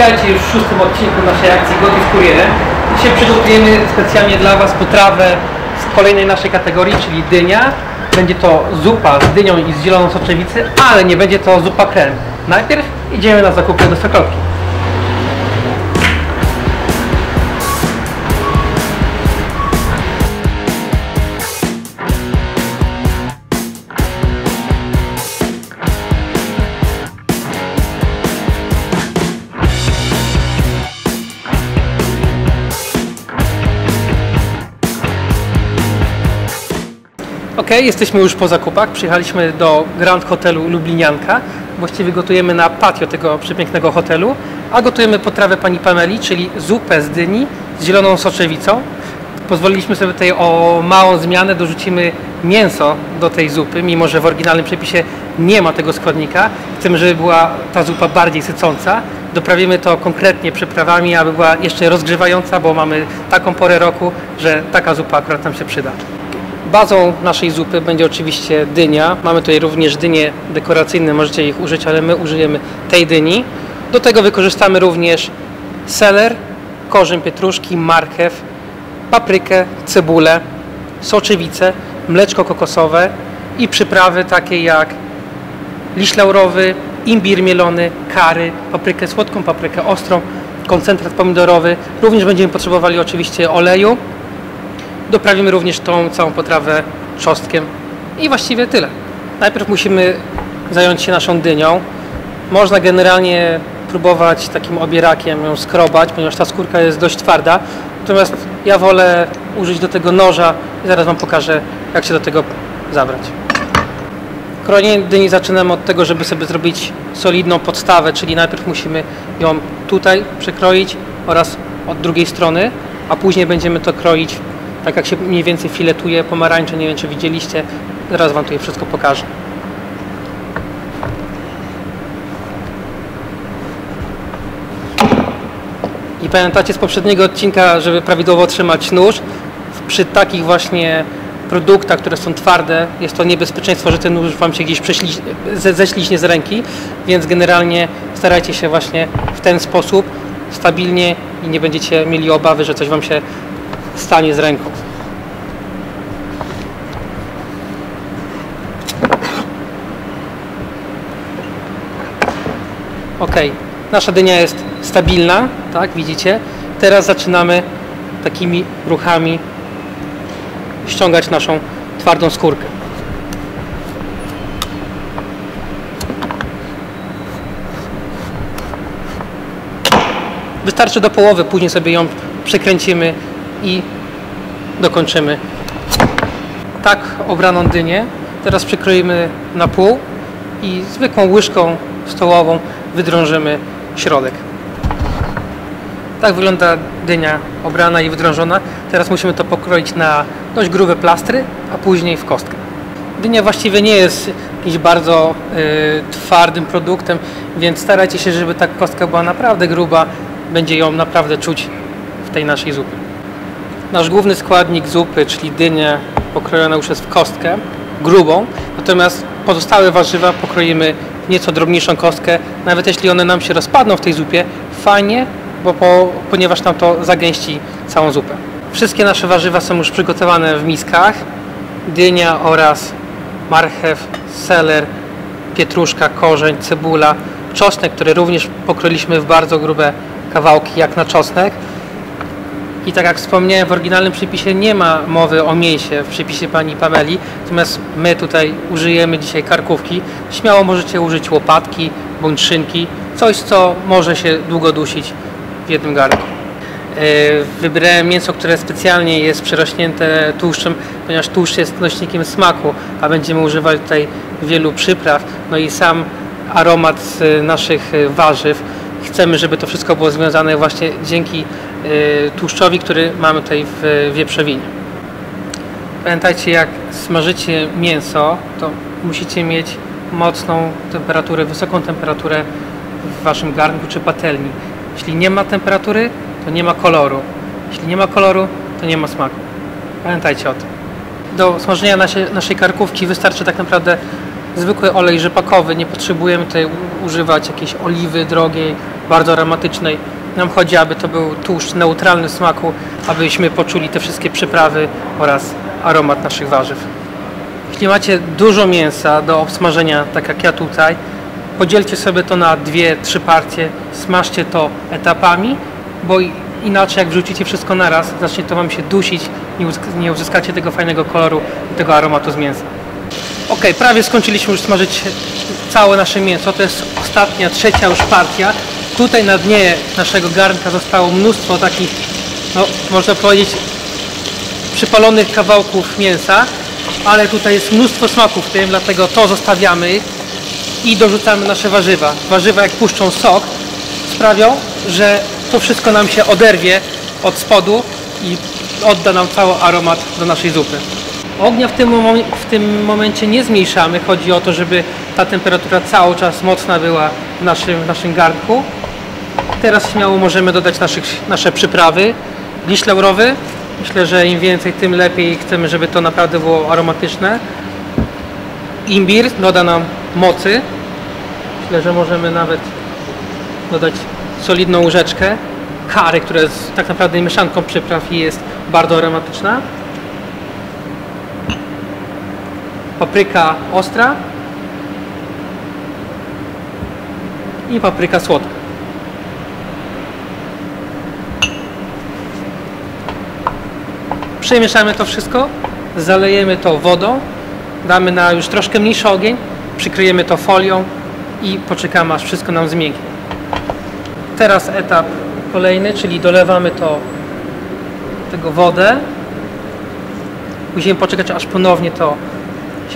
Witajcie już w szóstym odcinku naszej akcji Goty z Kurierem. Dzisiaj przygotujemy specjalnie dla Was potrawę z kolejnej naszej kategorii, czyli dynia. Będzie to zupa z dynią i z zieloną soczewicy, ale nie będzie to zupa krem. Najpierw idziemy na zakupy do Sokolki. Ok, jesteśmy już po zakupach. Przyjechaliśmy do Grand Hotelu Lublinianka. Właściwie gotujemy na patio tego przepięknego hotelu, a gotujemy potrawę pani Pameli, czyli zupę z dyni z zieloną soczewicą. Pozwoliliśmy sobie tutaj o małą zmianę, dorzucimy mięso do tej zupy, mimo że w oryginalnym przepisie nie ma tego składnika. Chcemy, żeby była ta zupa bardziej sycąca. Doprawimy to konkretnie przyprawami, aby była jeszcze rozgrzewająca, bo mamy taką porę roku, że taka zupa akurat nam się przyda. Bazą naszej zupy będzie oczywiście dynia. Mamy tutaj również dynie dekoracyjne, możecie ich użyć, ale my użyjemy tej dyni. Do tego wykorzystamy również seler, korzeń pietruszki, marchew, paprykę, cebulę, soczewicę, mleczko kokosowe i przyprawy takie jak liść laurowy, imbir mielony, kary, paprykę słodką, paprykę ostrą, koncentrat pomidorowy. Również będziemy potrzebowali oczywiście oleju. Doprawimy również tą całą potrawę czosnkiem i właściwie tyle. Najpierw musimy zająć się naszą dynią. Można generalnie próbować takim obierakiem ją skrobać, ponieważ ta skórka jest dość twarda. Natomiast ja wolę użyć do tego noża i zaraz Wam pokażę, jak się do tego zabrać. Krojenie dyni zaczynamy od tego, żeby sobie zrobić solidną podstawę, czyli najpierw musimy ją tutaj przekroić oraz od drugiej strony, a później będziemy to kroić tak jak się mniej więcej filetuje pomarańcze, nie wiem czy widzieliście, zaraz Wam tutaj wszystko pokażę. I pamiętacie z poprzedniego odcinka, żeby prawidłowo trzymać nóż, przy takich właśnie produktach, które są twarde, jest to niebezpieczeństwo, że ten nóż Wam się gdzieś ześliźnie z ręki, więc generalnie starajcie się właśnie w ten sposób stabilnie i nie będziecie mieli obawy, że coś Wam się stanie z ręką. Ok, nasza dynia jest stabilna, tak, widzicie. Teraz zaczynamy takimi ruchami ściągać naszą twardą skórkę. Wystarczy do połowy, później sobie ją przekręcimy i dokończymy. Tak obraną dynię teraz przykroimy na pół i zwykłą łyżką stołową wydrążymy środek. Tak wygląda dynia obrana i wydrążona. Teraz musimy to pokroić na dość grube plastry, a później w kostkę. Dynia właściwie nie jest jakimś bardzo y, twardym produktem, więc starajcie się, żeby ta kostka była naprawdę gruba. Będzie ją naprawdę czuć w tej naszej zupie. Nasz główny składnik zupy, czyli dynia, pokrojona już jest w kostkę, grubą, natomiast pozostałe warzywa pokroimy w nieco drobniejszą kostkę. Nawet jeśli one nam się rozpadną w tej zupie, fajnie, bo po, ponieważ nam to zagęści całą zupę. Wszystkie nasze warzywa są już przygotowane w miskach. Dynia oraz marchew, seler, pietruszka, korzeń, cebula, czosnek, który również pokroiliśmy w bardzo grube kawałki jak na czosnek. I tak jak wspomniałem, w oryginalnym przepisie nie ma mowy o mięsie w przepisie pani Pameli, natomiast my tutaj użyjemy dzisiaj karkówki. Śmiało możecie użyć łopatki bądź szynki, coś co może się długo dusić w jednym garnku. Yy, Wybrałem mięso, które specjalnie jest przerośnięte tłuszczem, ponieważ tłuszcz jest nośnikiem smaku, a będziemy używać tutaj wielu przypraw, no i sam aromat z naszych y, warzyw. Chcemy, żeby to wszystko było związane właśnie dzięki tłuszczowi, który mamy tutaj w wieprzowinie. Pamiętajcie, jak smażycie mięso, to musicie mieć mocną temperaturę, wysoką temperaturę w waszym garnku czy patelni. Jeśli nie ma temperatury, to nie ma koloru. Jeśli nie ma koloru, to nie ma smaku. Pamiętajcie o tym. Do smażenia naszej, naszej karkówki wystarczy tak naprawdę zwykły olej rzepakowy, nie potrzebujemy tutaj używać jakiejś oliwy drogiej, bardzo aromatycznej. Nam chodzi, aby to był tłuszcz neutralny w smaku, abyśmy poczuli te wszystkie przyprawy oraz aromat naszych warzyw. Jeśli macie dużo mięsa do obsmażenia, tak jak ja tutaj, podzielcie sobie to na dwie, trzy partie, smażcie to etapami, bo inaczej jak wrzucicie wszystko naraz, zacznie to Wam się dusić, nie uzyskacie tego fajnego koloru i tego aromatu z mięsa. Ok, prawie skończyliśmy już smażyć całe nasze mięso. To jest ostatnia, trzecia już partia. Tutaj na dnie naszego garnka zostało mnóstwo takich, no można powiedzieć, przypalonych kawałków mięsa, ale tutaj jest mnóstwo smaku w tym, dlatego to zostawiamy i dorzucamy nasze warzywa. Warzywa jak puszczą sok sprawią, że to wszystko nam się oderwie od spodu i odda nam cały aromat do naszej zupy. Ognia w tym, w tym momencie nie zmniejszamy. Chodzi o to, żeby ta temperatura cały czas mocna była w naszym, w naszym garnku. Teraz śmiało możemy dodać naszych, nasze przyprawy. Liść laurowy. Myślę, że im więcej, tym lepiej. Chcemy, żeby to naprawdę było aromatyczne. Imbir doda nam mocy. Myślę, że możemy nawet dodać solidną łyżeczkę. Kary, która jest tak naprawdę mieszanką przypraw i jest bardzo aromatyczna. Papryka ostra. I papryka słodka. Przemieszamy to wszystko, zalejemy to wodą, damy na już troszkę mniejszy ogień, przykryjemy to folią i poczekamy aż wszystko nam zmięknie. Teraz etap kolejny, czyli dolewamy to tego wodę. Musimy poczekać aż ponownie to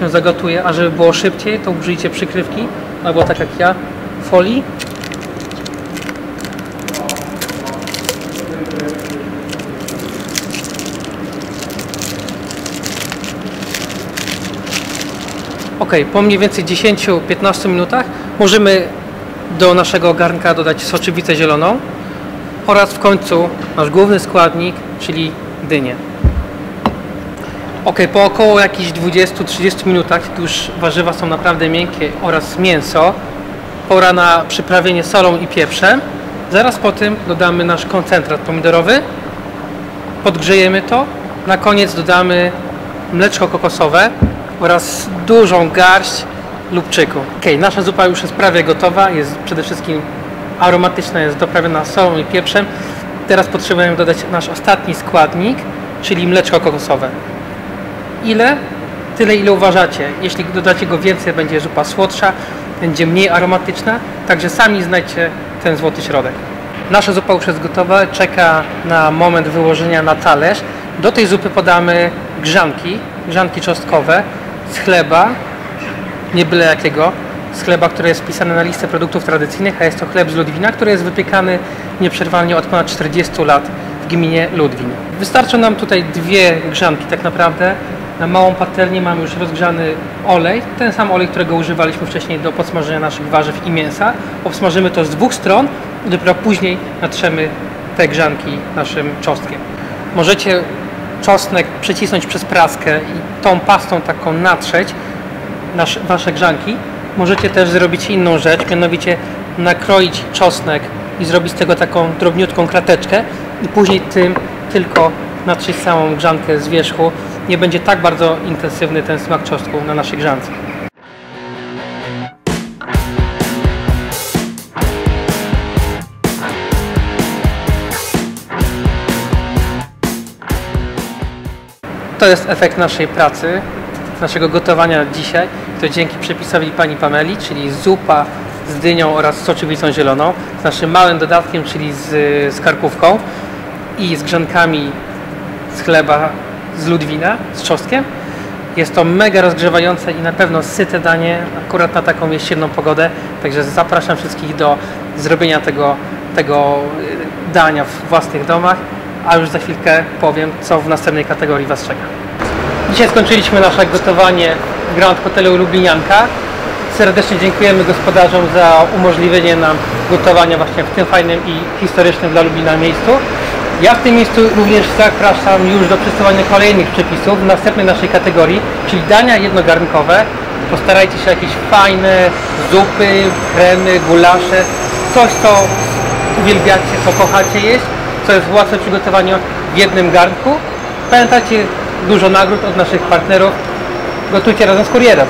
się zagotuje, a żeby było szybciej, to użyjcie przykrywki, albo tak jak ja, folii. Ok, po mniej więcej 10-15 minutach możemy do naszego garnka dodać soczewicę zieloną oraz w końcu nasz główny składnik, czyli dynię. Ok, po około jakichś 20-30 minutach, już warzywa są naprawdę miękkie oraz mięso, pora na przyprawienie solą i pieprzem. Zaraz po tym dodamy nasz koncentrat pomidorowy, podgrzejemy to, na koniec dodamy mleczko kokosowe oraz dużą garść lubczyku. Ok, nasza zupa już jest prawie gotowa, jest przede wszystkim aromatyczna, jest doprawiona solą i pieprzem. Teraz potrzebujemy dodać nasz ostatni składnik, czyli mleczko kokosowe. Ile? Tyle, ile uważacie. Jeśli dodacie go więcej, będzie zupa słodsza, będzie mniej aromatyczna, także sami znajdźcie ten złoty środek. Nasza zupa już jest gotowa, czeka na moment wyłożenia na talerz. Do tej zupy podamy grzanki, grzanki czosnkowe z chleba, nie byle jakiego, z chleba, który jest wpisany na listę produktów tradycyjnych, a jest to chleb z Ludwina, który jest wypiekany nieprzerwalnie od ponad 40 lat w gminie Ludwin. Wystarczą nam tutaj dwie grzanki tak naprawdę. Na małą patelnię mamy już rozgrzany olej, ten sam olej, którego używaliśmy wcześniej do podsmażenia naszych warzyw i mięsa. Obsmażymy to z dwóch stron i dopiero później natrzemy te grzanki naszym czosnkiem. Możecie czosnek przecisnąć przez praskę i tą pastą taką natrzeć nasze, wasze grzanki. Możecie też zrobić inną rzecz, mianowicie nakroić czosnek i zrobić z tego taką drobniutką krateczkę i później tym tylko natrzeć całą grzankę z wierzchu. Nie będzie tak bardzo intensywny ten smak czosnku na naszej grzance. To jest efekt naszej pracy, naszego gotowania dzisiaj. To dzięki przepisowi pani Pameli, czyli zupa z dynią oraz soczewicą zieloną, z naszym małym dodatkiem, czyli z, z karkówką i z grzankami z chleba z Ludwina, z czosnkiem. Jest to mega rozgrzewające i na pewno syte danie, akurat na taką jesienną pogodę. Także zapraszam wszystkich do zrobienia tego, tego y, dania w własnych domach, a już za chwilkę powiem, co w następnej kategorii Was czeka. Dzisiaj skończyliśmy nasze gotowanie w Grand Hotelu Lublinianka. Serdecznie dziękujemy gospodarzom za umożliwienie nam gotowania właśnie w tym fajnym i historycznym dla Lublina miejscu. Ja w tym miejscu również zapraszam już do przesyłania kolejnych przepisów w następnej naszej kategorii, czyli dania jednogarnkowe. Postarajcie się jakieś fajne zupy, kremy, gulasze, coś co uwielbiacie, co kochacie jeść, co jest łatwe przygotowania w jednym garnku. Pamiętajcie, dużo nagród od naszych partnerów. Gotujcie razem z kurierem.